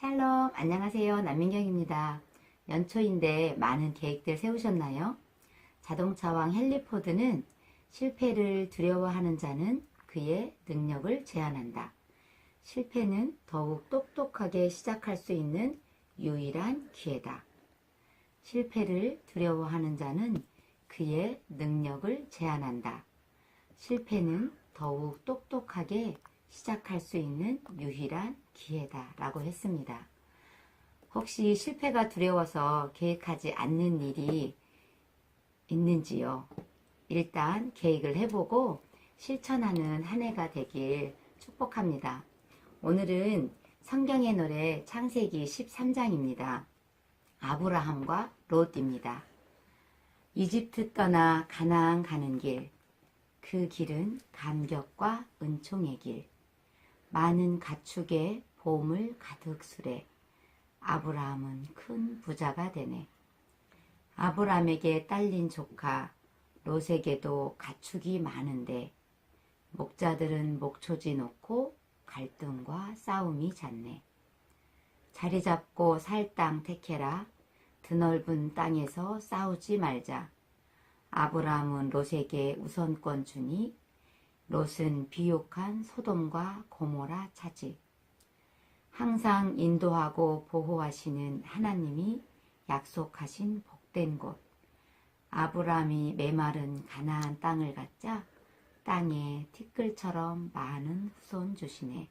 샬롬, 안녕하세요. 남민경입니다. 연초인데 많은 계획들 세우셨나요? 자동차왕 헨리포드는 실패를 두려워하는 자는 그의 능력을 제한한다. 실패는 더욱 똑똑하게 시작할 수 있는 유일한 기회다. 실패를 두려워하는 자는 그의 능력을 제한한다. 실패는 더욱 똑똑하게 시작할 수 있는 유일한 기회다. 라고 했습니다. 혹시 실패가 두려워서 계획하지 않는 일이 있는지요? 일단 계획을 해보고 실천하는 한 해가 되길 축복합니다. 오늘은 성경의 노래 창세기 13장입니다. 아브라함과 롯입니다. 이집트 떠나 가나안 가는 길, 그 길은 감격과 은총의 길, 많은 가축의 보물 가득 수레, 아브라함은 큰 부자가 되네. 아브라함에게 딸린 조카 롯에게도 가축이 많은데 목자들은 목초지 놓고 갈등과 싸움이 잦네. 자리 잡고 살 땅 택해라. 드넓은 땅에서 싸우지 말자. 아브라함은 롯에게 우선권 주니 롯은 비옥한 소돔과 고모라 차지. 항상 인도하고 보호하시는 하나님이 약속하신 복된 곳. 아브라함이 메마른 가나안 땅을 갖자 땅에 티끌처럼 많은 후손 주시네.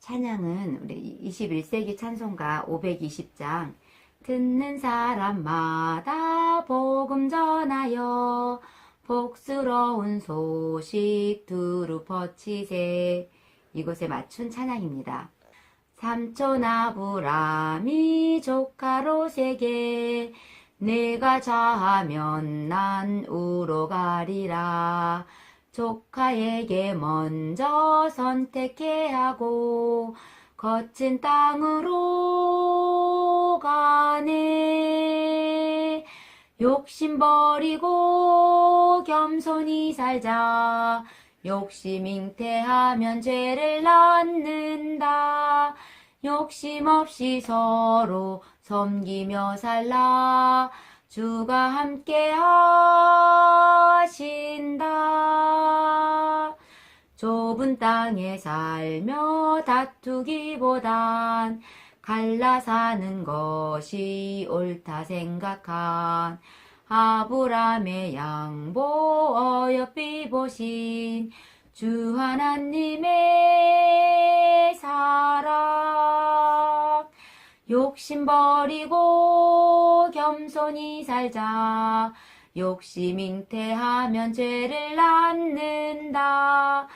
찬양은 우리 21세기 찬송가 520장 듣는 사람마다 복음 전하여 복스러운 소식 두루 퍼치세. 이곳에 맞춘 찬양입니다. 삼촌 아브람이 조카 롯에게 내가 자하면 난 우로 가리라. 조카에게 먼저 선택해 하고 거친 땅으로 가네. 욕심 버리고 겸손히 살자. 욕심 잉태하면 죄를 낳는다. 욕심 없이 서로 섬기며 살라. 주가 함께 하신다. 좁은 땅에 살며 다투기보단 갈라 사는 것이 옳다 생각한 아브람의 양보 어여삐 보신 주 하나님의 사랑. 욕심 버리고 겸손히 살자. 욕심 잉태하면 죄를 낳는다.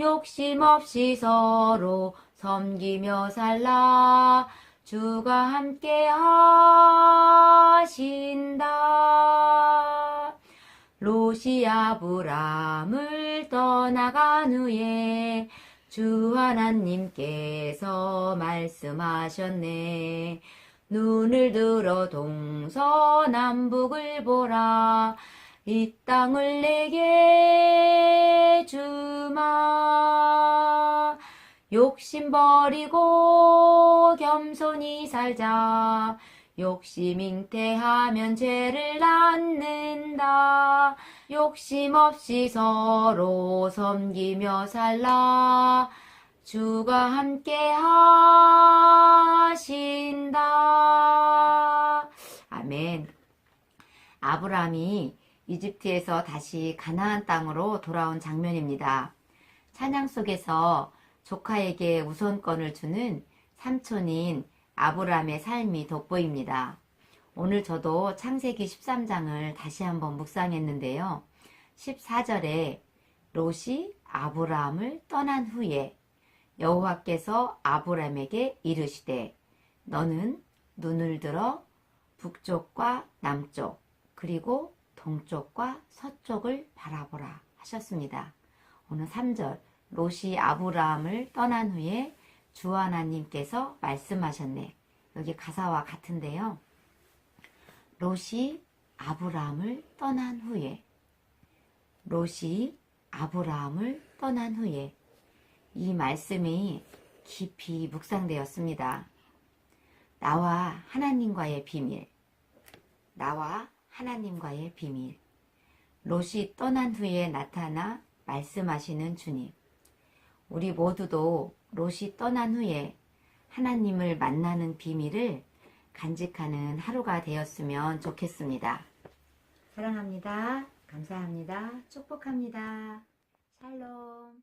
욕심 없이 서로 섬기며 살라 주가 함께 하신다 롯이 아브람을 떠나간 후에 주 하나님께서 말씀하셨네. 눈을 들어 동서남북을 보라. 이 땅을 내게 주마. 욕심 버리고 겸손히 살자. 욕심 잉태하면 죄를 낳는다. 욕심 없이 서로 섬기며 살라. 주가 함께 하신다. 아멘. 아브라함이 이집트에서 다시 가나안 땅으로 돌아온 장면입니다. 찬양 속에서 조카에게 우선권을 주는 삼촌인 아브라함의 삶이 돋보입니다. 오늘 저도 창세기 13장을 다시 한번 묵상했는데요. 14절에 롯이 아브라함을 떠난 후에 여호와께서 아브라함에게 이르시되 너는 눈을 들어 북쪽과 남쪽 그리고 동쪽과 서쪽을 바라보라 하셨습니다. 오늘 3절 롯이 아브라함을 떠난 후에 주 하나님께서 말씀하셨네. 여기 가사와 같은데요. 롯이 아브라함을 떠난 후에 롯이 아브라함을 떠난 후에 이 말씀이 깊이 묵상되었습니다. 나와 하나님과의 비밀. 나와 하나님과의 비밀. 롯이 떠난 후에 나타나 말씀하시는 주님. 우리 모두도 롯이 떠난 후에 하나님을 만나는 비밀을 간직하는 하루가 되었으면 좋겠습니다. 사랑합니다. 감사합니다. 축복합니다. 샬롬.